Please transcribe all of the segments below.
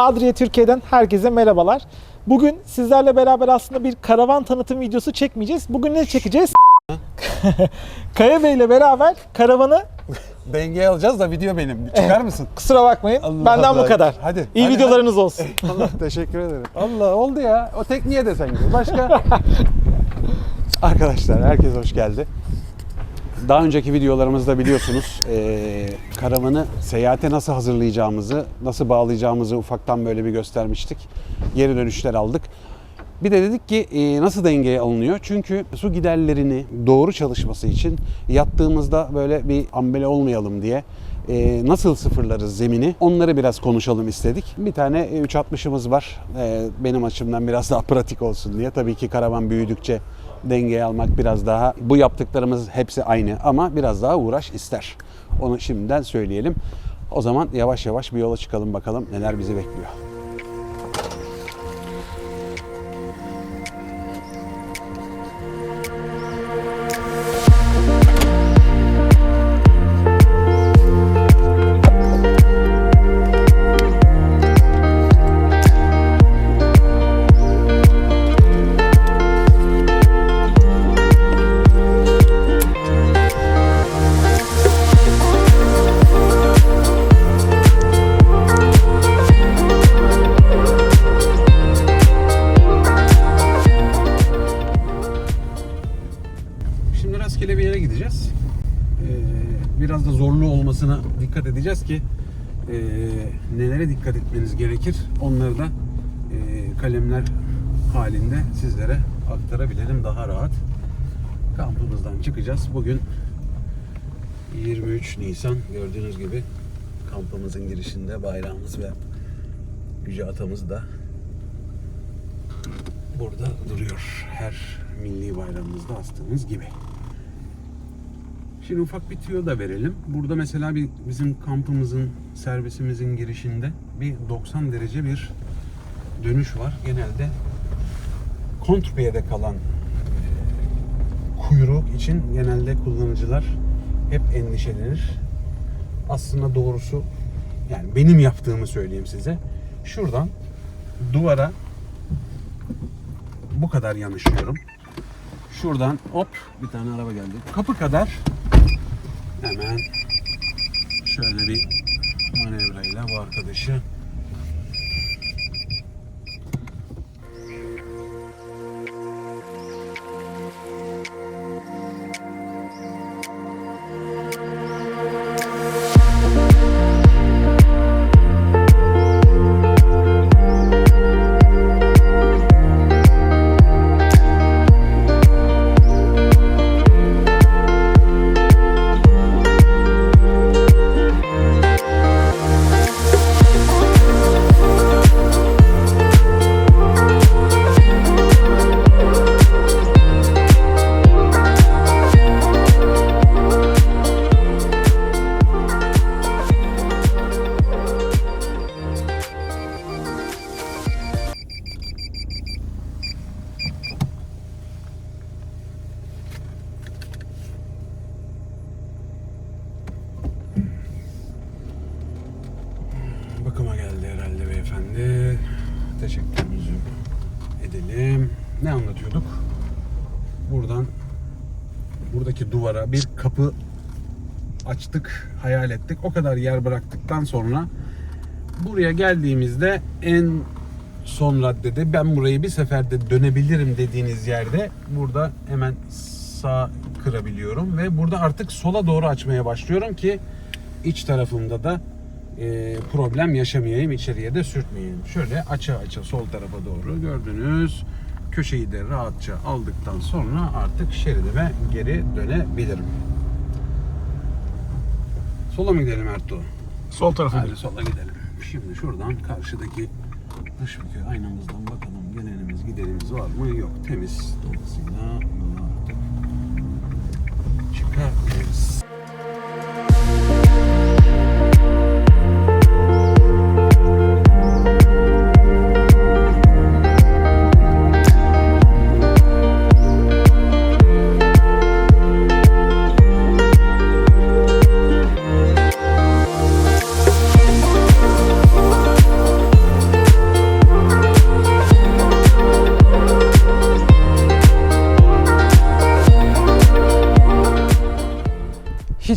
Adria Türkiye'den herkese merhabalar. Bugün sizlerle beraber aslında bir karavan tanıtım videosu çekmeyeceğiz. Bugün ne çekeceğiz? Kaya Bey ile beraber karavanı Dengeye alacağız da video benim. Çıkar mısın? kusura bakmayın Allah benden Allah. bu kadar. Hadi, İyi hadi, videolarınız olsun. Allah teşekkür ederim. Allah oldu ya. O tekniğe de sen gir. Başka? Arkadaşlar herkes hoş geldi. Daha önceki videolarımızda biliyorsunuz eee, karavanı seyahate nasıl hazırlayacağımızı, nasıl bağlayacağımızı ufaktan böyle bir göstermiştik. Geri dönüşler aldık. Bir de dedik ki eee, nasıl dengeye alınıyor? Çünkü su giderlerini doğru çalışması için yattığımızda böyle bir ambele olmayalım diye eee, nasıl sıfırlarız zemini onları biraz konuşalım istedik. Bir tane e, 360'ımız var. Eee, benim açımdan biraz daha pratik olsun diye. Tabii ki karavan büyüdükçe dengeye almak biraz daha bu yaptıklarımız hepsi aynı ama biraz daha uğraş ister. Onu şimdiden söyleyelim. O zaman yavaş yavaş bir yola çıkalım bakalım neler bizi bekliyor. Olmasına dikkat edeceğiz ki e, nelere dikkat etmeniz gerekir. Onları da e, kalemler halinde sizlere aktarabilelim daha rahat. Kampımızdan çıkacağız. Bugün 23 Nisan gördüğünüz gibi kampımızın girişinde bayrağımız ve Yüce Atamız da burada duruyor. Her milli bayramımızda astığımız gibi. Şimdi ufak bir tüyo da verelim. Burada mesela bir bizim kampımızın, servisimizin girişinde bir 90 derece bir dönüş var. Genelde kontrpiyede kalan e, kuyruk için genelde kullanıcılar hep endişelenir. Aslında doğrusu yani benim yaptığımı söyleyeyim size. Şuradan duvara bu kadar yanaşıyorum. Şuradan hop bir tane araba geldi. Kapı kadar hemen şöyle bir manevrayla bu arkadaşı buradaki duvara bir kapı açtık, hayal ettik. O kadar yer bıraktıktan sonra buraya geldiğimizde en son raddede ben burayı bir seferde dönebilirim dediğiniz yerde burada hemen sağ kırabiliyorum ve burada artık sola doğru açmaya başlıyorum ki iç tarafımda da e, problem yaşamayayım, içeriye de sürtmeyeyim. Şöyle aça aça sol tarafa doğru gördünüz. Köşeyi de rahatça aldıktan sonra artık şeridime geri dönebilirim. Sola mı gidelim Ertuğ? Sol tarafa Hadi sola gidelim. Şimdi şuradan karşıdaki dış bükü aynamızdan bakalım gelenimiz giderimiz var mı? Yok temiz. Dolayısıyla yola artık çıkabiliriz.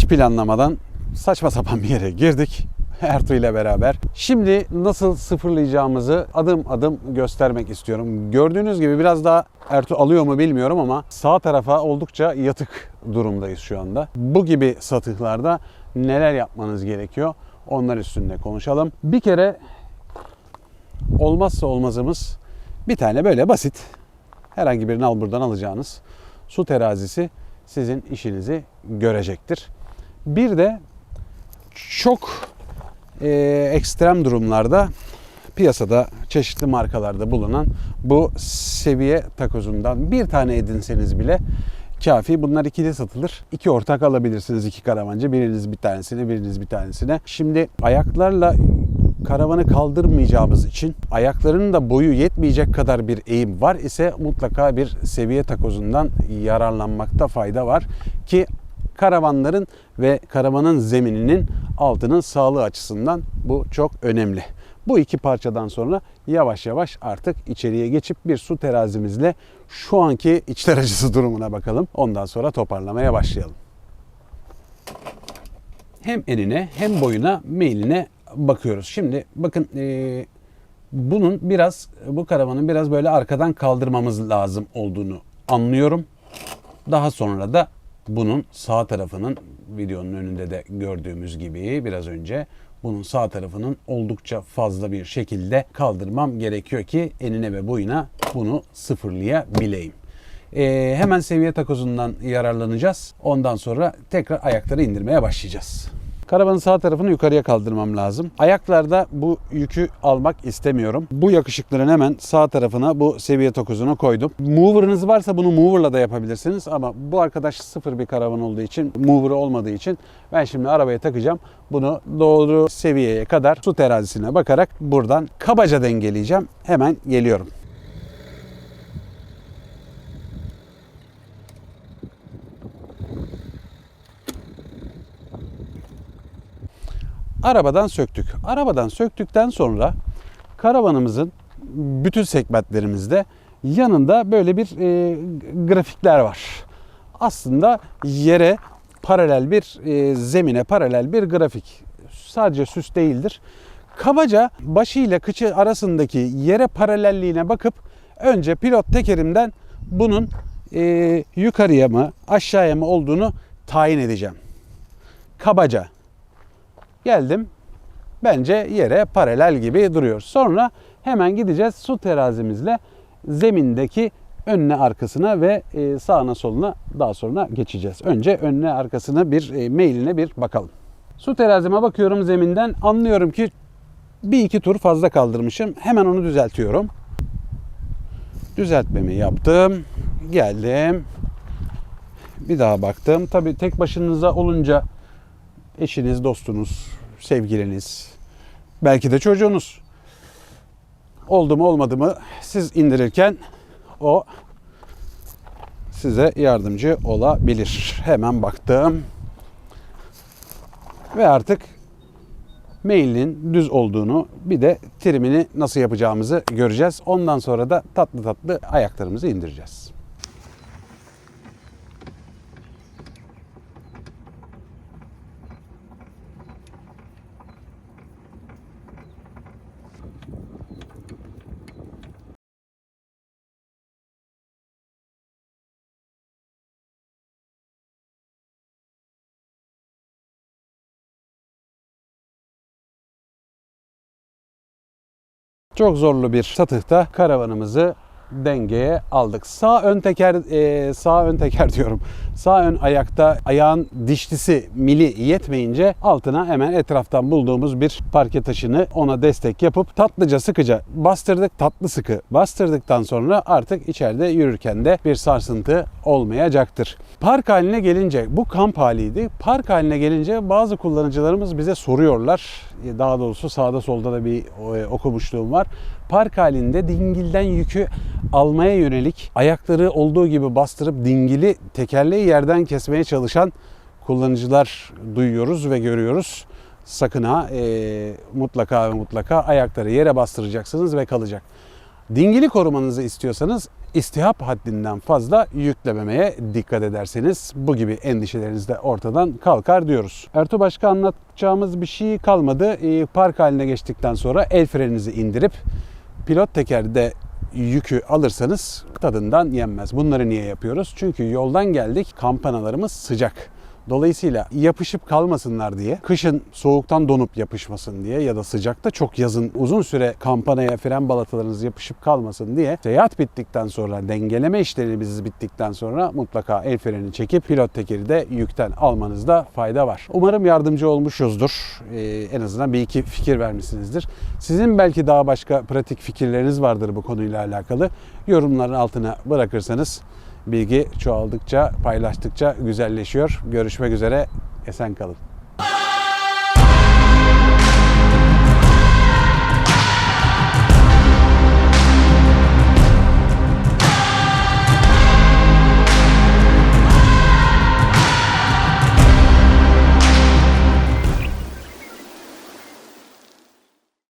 Planlamadan saçma sapan bir yere girdik. Ertuğ ile beraber. Şimdi nasıl sıfırlayacağımızı adım adım göstermek istiyorum. Gördüğünüz gibi biraz daha Ertuğ alıyor mu bilmiyorum ama sağ tarafa oldukça yatık durumdayız şu anda. Bu gibi satıhlarda neler yapmanız gerekiyor? Onlar üstünde konuşalım. Bir kere olmazsa olmazımız bir tane böyle basit herhangi birini al buradan alacağınız su terazisi sizin işinizi görecektir. Bir de çok e, ekstrem durumlarda piyasada çeşitli markalarda bulunan bu seviye takozundan bir tane edinseniz bile kafi. Bunlar ikili satılır. İki ortak alabilirsiniz iki karavancı. Biriniz bir tanesini, biriniz bir tanesine. Şimdi ayaklarla karavanı kaldırmayacağımız için ayaklarının da boyu yetmeyecek kadar bir eğim var ise mutlaka bir seviye takozundan yararlanmakta fayda var ki karavanların ve karavanın zemininin altının sağlığı açısından bu çok önemli. Bu iki parçadan sonra yavaş yavaş artık içeriye geçip bir su terazimizle şu anki içler acısı durumuna bakalım. Ondan sonra toparlamaya başlayalım. Hem enine hem boyuna meyline bakıyoruz. Şimdi bakın e, bunun biraz bu karavanın biraz böyle arkadan kaldırmamız lazım olduğunu anlıyorum. Daha sonra da bunun sağ tarafının videonun önünde de gördüğümüz gibi biraz önce bunun sağ tarafının oldukça fazla bir şekilde kaldırmam gerekiyor ki enine ve boyuna bunu sıfırlayabileyim. Ee, hemen seviye takozundan yararlanacağız. Ondan sonra tekrar ayakları indirmeye başlayacağız. Karavanın sağ tarafını yukarıya kaldırmam lazım. Ayaklarda bu yükü almak istemiyorum. Bu yakışıkların hemen sağ tarafına bu seviye tokuzunu koydum. Mover'ınız varsa bunu mover'la da yapabilirsiniz ama bu arkadaş sıfır bir karavan olduğu için, mover'ı olmadığı için ben şimdi arabaya takacağım. Bunu doğru seviyeye kadar su terazisine bakarak buradan kabaca dengeleyeceğim. Hemen geliyorum. Arabadan söktük. Arabadan söktükten sonra karavanımızın bütün segmentlerimizde yanında böyle bir e, grafikler var. Aslında yere paralel bir e, zemine paralel bir grafik. Sadece süs değildir. Kabaca başı ile kıçı arasındaki yere paralelliğine bakıp önce pilot tekerimden bunun e, yukarıya mı aşağıya mı olduğunu tayin edeceğim. Kabaca Geldim. Bence yere paralel gibi duruyor. Sonra hemen gideceğiz su terazimizle zemindeki önüne arkasına ve e, sağına soluna daha sonra geçeceğiz. Önce önüne arkasına bir e, meyline bir bakalım. Su terazime bakıyorum zeminden anlıyorum ki bir iki tur fazla kaldırmışım. Hemen onu düzeltiyorum. Düzeltmemi yaptım. Geldim. Bir daha baktım. Tabii tek başınıza olunca eşiniz, dostunuz, sevgiliniz, belki de çocuğunuz. Oldu mu olmadı mı siz indirirken o size yardımcı olabilir. Hemen baktım. Ve artık mailin düz olduğunu bir de trimini nasıl yapacağımızı göreceğiz. Ondan sonra da tatlı tatlı ayaklarımızı indireceğiz. Çok zorlu bir satıhta karavanımızı dengeye aldık. Sağ ön teker e, sağ ön teker diyorum. Sağ ön ayakta ayağın dişlisi mili yetmeyince altına hemen etraftan bulduğumuz bir parke taşını ona destek yapıp tatlıca sıkıca bastırdık. Tatlı sıkı bastırdıktan sonra artık içeride yürürken de bir sarsıntı olmayacaktır. Park haline gelince bu kamp haliydi. Park haline gelince bazı kullanıcılarımız bize soruyorlar. E, Daha doğrusu sağda solda da bir e, okumuşluğum var. Park halinde dingilden yükü almaya yönelik ayakları olduğu gibi bastırıp dingili tekerleği yerden kesmeye çalışan kullanıcılar duyuyoruz ve görüyoruz. Sakın ha e, mutlaka ve mutlaka ayakları yere bastıracaksınız ve kalacak. Dingili korumanızı istiyorsanız istihap haddinden fazla yüklememeye dikkat ederseniz bu gibi endişeleriniz de ortadan kalkar diyoruz. Ertuğ başka anlatacağımız bir şey kalmadı. Ee, Park haline geçtikten sonra el freninizi indirip pilot tekerde yükü alırsanız tadından yenmez. Bunları niye yapıyoruz? Çünkü yoldan geldik kampanalarımız sıcak. Dolayısıyla yapışıp kalmasınlar diye, kışın soğuktan donup yapışmasın diye ya da sıcakta çok yazın uzun süre kampanaya fren balatalarınız yapışıp kalmasın diye seyahat bittikten sonra dengeleme işlerimiz bittikten sonra mutlaka el freni çekip pilot tekeri de yükten almanızda fayda var. Umarım yardımcı olmuşuzdur. Ee, en azından bir iki fikir vermişsinizdir. Sizin belki daha başka pratik fikirleriniz vardır bu konuyla alakalı. Yorumların altına bırakırsanız bilgi çoğaldıkça, paylaştıkça güzelleşiyor. Görüşmek üzere. Esen kalın.